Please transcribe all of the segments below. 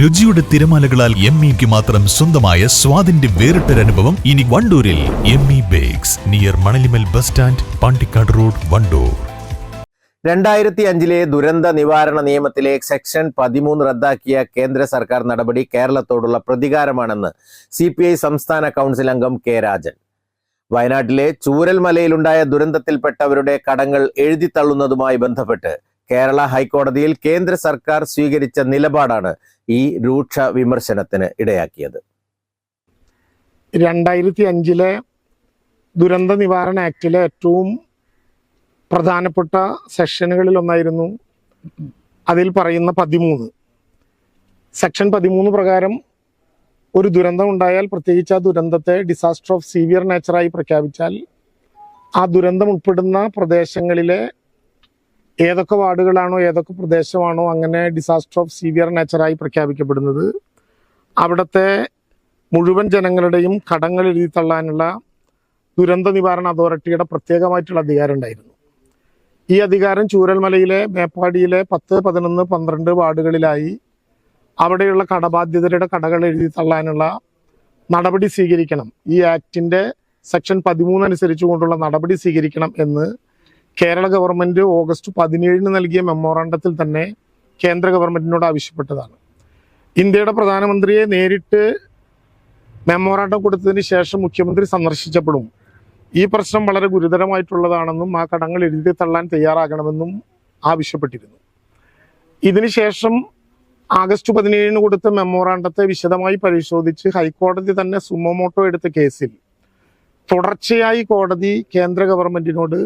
രുചിയുടെ തിരമാലകളാൽ എം ഇക്ക് മാത്രം സ്വന്തമായ സ്വാദിന്റെ വേറിട്ടൊരനുഭവം ഇനി വണ്ടൂരിൽ M E bakes near Manalimal bus stand Pandikkad road Wandoor. രണ്ടായിരത്തി അഞ്ചിലെ ദുരന്ത നിവാരണ നിയമത്തിലെ സെക്ഷൻ പതിമൂന്ന് റദ്ദാക്കിയ കേന്ദ്ര സർക്കാർ നടപടി കേരളത്തോടുള്ള പ്രതികാരമാണെന്ന് സി പി ഐ സംസ്ഥാന കൗൺസിൽ അംഗം കെ രാജൻ. വയനാട്ടിലെ ചൂരൽമലയിലുണ്ടായ ദുരന്തത്തിൽപ്പെട്ടവരുടെ കടങ്ങൾ എഴുതിത്തള്ളുന്നതുമായി ബന്ധപ്പെട്ട് കേരള ഹൈക്കോടതിയിൽ കേന്ദ്ര സർക്കാർ സ്വീകരിച്ച നിലപാടാണ് ഈ രൂക്ഷ വിമർശനത്തിന് ഇടയാക്കിയത്. രണ്ടായിരത്തി അഞ്ചിലെ ദുരന്ത നിവാരണ ആക്ടിലെ ഏറ്റവും പ്രധാനപ്പെട്ട സെക്ഷനുകളിൽ ഒന്നായിരുന്നു അതിൽ പറയുന്ന പതിമൂന്ന്. സെക്ഷൻ പതിമൂന്ന് പ്രകാരം ഒരു ദുരന്തം ഉണ്ടായാൽ പ്രത്യേകിച്ച് ആ ദുരന്തത്തെ ഡിസാസ്റ്റർ ഓഫ് സീവിയർ നേച്ചറായി പ്രഖ്യാപിച്ചാൽ ആ ദുരന്തം ഉൾപ്പെടുന്ന പ്രദേശങ്ങളിലെ ഏതൊക്കെ വാർഡുകളാണോ ഏതൊക്കെ പ്രദേശമാണോ അങ്ങനെ ഡിസാസ്റ്റർ ഓഫ് സീവിയർ നേച്ചറായി പ്രഖ്യാപിക്കപ്പെടുന്നത്. അവിടുത്തെ മുഴുവൻ ജനങ്ങളുടെയും കടങ്ങൾ എഴുതി തള്ളാനുള്ള ദുരന്ത നിവാരണ അതോറിറ്റിയുടെ പ്രത്യേകമായിട്ടുള്ള അധികാരം ഉണ്ടായിരുന്നു. ഈ അധികാരം ചൂരൽമലയിലെ മേപ്പാടിയിലെ പത്ത് പതിനൊന്ന് പന്ത്രണ്ട് വാർഡുകളിലായി അവിടെയുള്ള കടബാധ്യതരുടെ കടകൾ എഴുതി തള്ളാനുള്ള നടപടി സ്വീകരിക്കണം. ഈ ആക്ടിന്റെ സെക്ഷൻ പതിമൂന്ന് അനുസരിച്ചുകൊണ്ടുള്ള നടപടി സ്വീകരിക്കണം എന്ന് കേരള ഗവൺമെന്റ് ഓഗസ്റ്റ് പതിനേഴിന് നൽകിയ മെമ്മോറാണ്ടത്തിൽ തന്നെ കേന്ദ്ര ഗവൺമെന്റിനോട് ആവശ്യപ്പെട്ടതാണ്. ഇന്ത്യയുടെ പ്രധാനമന്ത്രിയെ നേരിട്ട് മെമ്മോറാണ്ടം കൊടുത്തതിന് ശേഷം മുഖ്യമന്ത്രി സന്ദർശിച്ചപ്പോഴും ഈ പ്രശ്നം വളരെ ഗുരുതരമായിട്ടുള്ളതാണെന്നും ആ കടങ്ങൾ എഴുതി തള്ളാൻ തയ്യാറാകണമെന്നും ആവശ്യപ്പെട്ടിരുന്നു. ഇതിനുശേഷം ആഗസ്റ്റ് പതിനേഴിന് കൊടുത്ത മെമ്മോറാണ്ടത്തെ വിശദമായി പരിശോധിച്ച് ഹൈക്കോടതി തന്നെ സുമോമോട്ടോ എടുത്ത കേസിൽ തുടർച്ചയായി കോടതി കേന്ദ്ര ഗവൺമെന്റിനോട്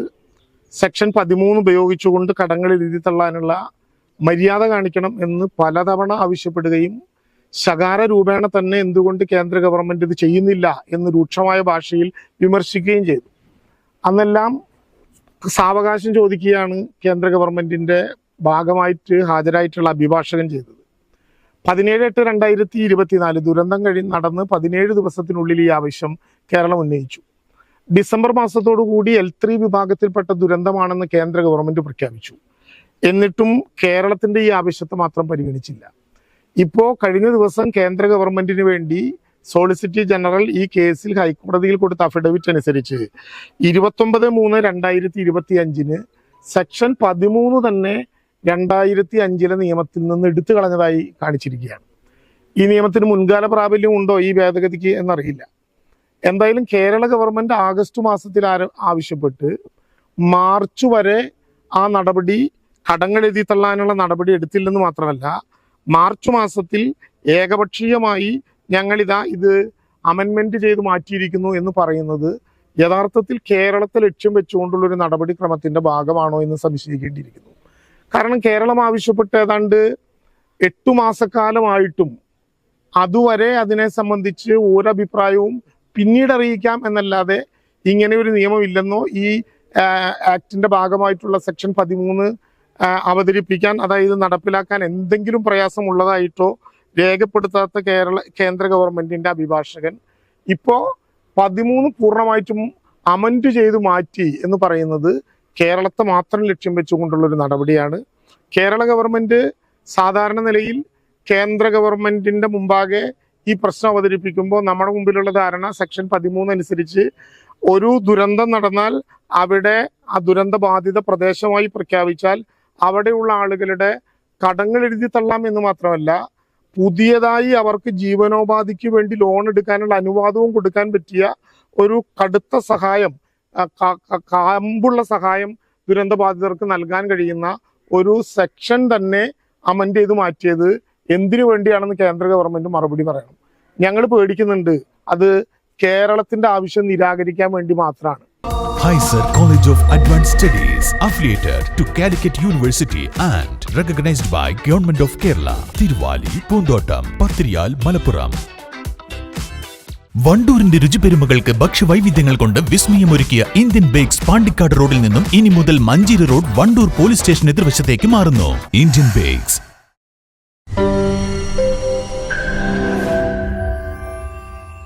സെക്ഷൻ പതിമൂന്ന് ഉപയോഗിച്ചുകൊണ്ട് കടങ്ങൾ എഴുതി തള്ളാനുള്ള മര്യാദ കാണിക്കണം എന്ന് പലതവണ ആവശ്യപ്പെടുകയും ശകാര രൂപേണ തന്നെ എന്തുകൊണ്ട് കേന്ദ്ര ഗവൺമെന്റ് ഇത് ചെയ്യുന്നില്ല എന്ന് രൂക്ഷമായ ഭാഷയിൽ വിമർശിക്കുകയും ചെയ്തു. അന്നെല്ലാം സാവകാശം ചോദിക്കുകയാണ് കേന്ദ്ര ഗവൺമെന്റിന്റെ ഭാഗമായിട്ട് ഹാജരായിട്ടുള്ള അഭിഭാഷകൻ ചെയ്തത്. പതിനേഴ് എട്ട് രണ്ടായിരത്തി ഇരുപത്തിനാല് ദുരന്തം കഴിഞ്ഞ് നടന്ന് പതിനേഴ് ദിവസത്തിനുള്ളിൽ ഈ ആവശ്യം കേരളം ഉന്നയിച്ചു. ഡിസംബർ മാസത്തോടു കൂടി എൽ ത്രീ വിഭാഗത്തിൽപ്പെട്ട ദുരന്തമാണെന്ന് കേന്ദ്ര ഗവൺമെന്റ് പ്രഖ്യാപിച്ചു. എന്നിട്ടും കേരളത്തിന്റെ ഈ ആവശ്യത്തെ മാത്രം പരിഗണിച്ചില്ല. ഇപ്പോ കഴിഞ്ഞ ദിവസം കേന്ദ്ര ഗവൺമെന്റിന് വേണ്ടി സോളിസിറ്റി ജനറൽ ഈ കേസിൽ ഹൈക്കോടതിയിൽ കൊടുത്ത അഫിഡവിറ്റ് അനുസരിച്ച് ഇരുപത്തൊമ്പത് മൂന്ന് രണ്ടായിരത്തി ഇരുപത്തി അഞ്ചിന് സെക്ഷൻ പതിമൂന്ന് തന്നെ രണ്ടായിരത്തി അഞ്ചിലെ നിയമത്തിൽ നിന്ന് എടുത്തു കളഞ്ഞതായി കാണിച്ചിരിക്കുകയാണ്. ഈ നിയമത്തിന് മുൻകാല പ്രാബല്യം ഉണ്ടോ ഈ ഭേദഗതിക്ക് എന്നറിയില്ല. എന്തായാലും കേരള ഗവൺമെന്റ് ആഗസ്റ്റ് മാസത്തിൽ ആവശ്യപ്പെട്ട് മാർച്ച് വരെ ആ നടപടി കടങ്ങൾ എഴുതി തള്ളാനുള്ള നടപടി എടുത്തില്ലെന്ന് മാത്രമല്ല മാർച്ച് മാസത്തിൽ ഏകപക്ഷീയമായി ഞങ്ങളിതാ ഇത് അമെന്മെന്റ് ചെയ്ത് മാറ്റിയിരിക്കുന്നു എന്ന് പറയുന്നത് യഥാർത്ഥത്തിൽ കേരളത്തെ ലക്ഷ്യം വെച്ചുകൊണ്ടുള്ള ഒരു നടപടിക്രമത്തിന്റെ ഭാഗമാണോ എന്ന് സംശയിക്കേണ്ടിയിരിക്കുന്നു. കാരണം കേരളം ആവശ്യപ്പെട്ട് ഏതാണ്ട് എട്ടു മാസക്കാലമായിട്ടും അതുവരെ അതിനെ സംബന്ധിച്ച് ഒരഭിപ്രായവും പിന്നീട് അറിയിക്കാം എന്നല്ലാതെ ഇങ്ങനെ ഒരു നിയമമില്ലെന്നോ ഈ ആക്ടിന്റെ ഭാഗമായിട്ടുള്ള സെക്ഷൻ പതിമൂന്ന് അവതരിപ്പിക്കാൻ അതായത് നടപ്പിലാക്കാൻ എന്തെങ്കിലും പ്രയാസമുള്ളതായിട്ടോ രേഖപ്പെടുത്താത്ത കേരള കേന്ദ്ര ഗവൺമെന്റിന്റെ അഭിഭാഷകൻ ഇപ്പോ പതിമൂന്ന് പൂർണമായിട്ടും അമൻഡ് ചെയ്ത് മാറ്റി എന്ന് പറയുന്നത് കേരളത്തെ മാത്രം ലക്ഷ്യം വെച്ചുകൊണ്ടുള്ള ഒരു നടപടിയാണ്. കേരള ഗവൺമെന്റ് സാധാരണ നിലയിൽ കേന്ദ്ര ഗവൺമെന്റിന്റെ മുമ്പാകെ ഈ പ്രശ്നം അവതരിപ്പിക്കുമ്പോൾ നമ്മുടെ മുമ്പിലുള്ള ധാരണ സെക്ഷൻ പതിമൂന്ന് അനുസരിച്ച് ഒരു ദുരന്തം നടന്നാൽ അവിടെ ആ ദുരന്ത ബാധിത പ്രദേശമായി പ്രഖ്യാപിച്ചാൽ അവിടെയുള്ള ആളുകളുടെ കടങ്ങൾ എഴുതി തള്ളാം എന്ന് മാത്രമല്ല പുതിയതായി അവർക്ക് ജീവനോപാധിക്ക് വേണ്ടി ലോൺ എടുക്കാനുള്ള അനുവാദവും കൊടുക്കാൻ പറ്റിയ ഒരു കടുത്ത സഹായം കാമ്പുള്ള സഹായം ദുരന്ത ബാധിതർക്ക് നൽകാൻ കഴിയുന്ന ഒരു സെക്ഷൻ തന്നെ അമൻഡ് ചെയ്ത് മാറ്റിയത് എന്തിനു വേണ്ടിയാണെന്ന് കേന്ദ്ര ഗവൺമെന്റ് മറുപടി പറയണം. ഞങ്ങൾ പേടിക്കുന്നുണ്ട്. അത് കേരളത്തിന്റെ ആവശ്യം നിരാകരിക്കാൻ വേണ്ടി മാത്രമാണ്. ഹൈസർ college of advance studies affiliated to Calicut university and recognised by government of Kerala Thiruvali Poonthottam Pathiriyal Malappuram വണ്ടൂരിന്റെ രുചിപെരുമകൾക്ക് ഭക്ഷ്യവൈവിധ്യങ്ങൾ കൊണ്ട് വിസ്മയമൊരുക്കിയ ഇന്ത്യൻ ബേക്സ് പാണ്ടിക്കാട് റോഡിൽ നിന്നും ഇനി മുതൽ Manjeri road Wandoor police station എതിർവശത്തേക്ക് മാറുന്നു. Indian bakes